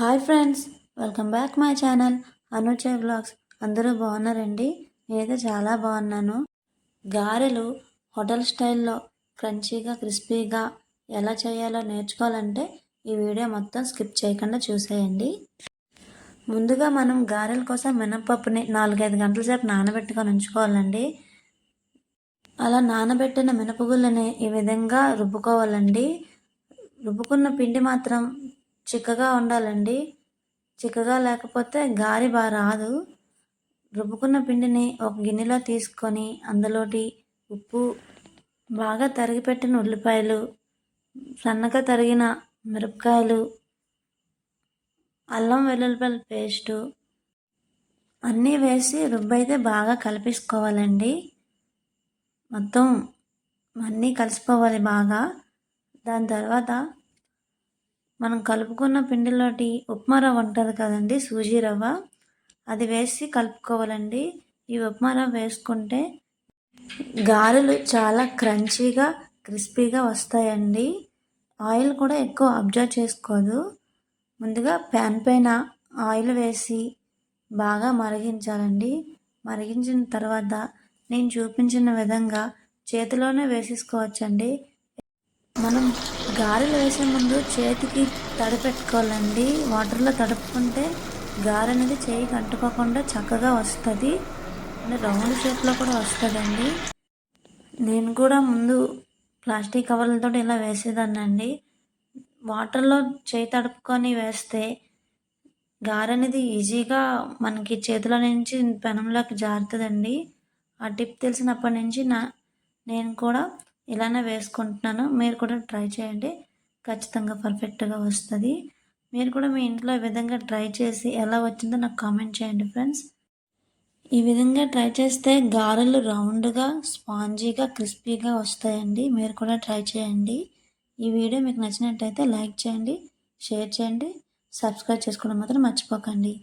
Hi friends welcome back my channel. అనుచే vlogs అందరూ బాగున్నారండి? నేనైతే చాలా బాగున్నాను. గారెలు హోటల్ స్టైల్లో క్రంచీగా క్రిస్పీగా ఎలా చేయాలో నేర్చుకోవాలంటే ఈ వీడియో మొత్తం స్కిప్ చేయకుండా చూసేయండి. ముందుగా మనం గారెల కోసం మినపప్పుని నాలుగైదు గంటల సేపు నానబెట్టుకొని ఉంచుకోవాలండి. అలా నానబెట్టిన మినపగుళ్ళని ఈ విధంగా రుబ్బుకోవాలండి. రుబ్బుకున్న పిండి మాత్రం చిక్కగా ఉండాలండి. చిక్కగా లేకపోతే గారి బాగా రాదు. రుబ్బుకున్న పిండిని ఒక గిన్నెలో తీసుకొని అందులోటి ఉప్పు బాగా తరిగిపెట్టిన ఉల్లిపాయలు సన్నగా తరిగిన మిరపకాయలు అల్లం వెల్లుల్లిపాయల పేస్టు అన్నీ వేసి రుబ్బైతే బాగా కలిపేసుకోవాలండి. మొత్తం అన్నీ కలిసిపోవాలి బాగా. దాని తర్వాత మనం కలుపుకున్న పిండిలోటి ఉప్మా రవ్వ ఉంటుంది కదండి సూజీ రవ్వ. అది వేసి కలుపుకోవాలండి. ఈ ఉప్మా రవ్వ వేసుకుంటే గారెలు చాలా క్రంచీగా క్రిస్పీగా వస్తాయండి. ఆయిల్ కూడా ఎక్కువ అబ్జర్వ్ చేసుకోదు. ముందుగా ప్యాన్ పైన ఆయిల్ వేసి బాగా మరిగించాలండి. మరిగించిన తర్వాత నేను చూపించిన విధంగా చేతిలోనే వేసేసుకోవచ్చండి. మనం గారెలు వేసే ముందు చేతికి తడపెట్టుకోవాలండి. వాటర్లో తడుపుకుంటే గారె అనేది చేయికి అంటుకోకుండా చక్కగా వస్తుంది. రౌండ్ షేప్లో కూడా వస్తుందండి. నేను కూడా ముందు ప్లాస్టిక్ కవర్లతో ఇలా వేసేదాన్నండి. వాటర్లో చేయి తడుపుకొని వేస్తే గారె అనేది ఈజీగా మనకి చేతిలో నుంచి పెనంలోకి జారుతుందండి. ఆ టిప్ తెలిసినప్పటి నుంచి నా నేను కూడా ఇలానే వేసుకుంటున్నాను. మీరు కూడా ట్రై చేయండి. ఖచ్చితంగా పర్ఫెక్ట్గా వస్తుంది. మీరు కూడా మీ ఇంట్లో ఈ విధంగా ట్రై చేసి ఎలా వచ్చిందో నాకు కామెంట్ చేయండి ఫ్రెండ్స్. ఈ విధంగా ట్రై చేస్తే గారెలు రౌండ్గా స్పాంజీగా క్రిస్పీగా వస్తాయండి. మీరు కూడా ట్రై చేయండి. ఈ వీడియో మీకు నచ్చినట్టయితే లైక్ చేయండి షేర్ చేయండి సబ్స్క్రైబ్ చేసుకోవడం మాత్రం మర్చిపోకండి.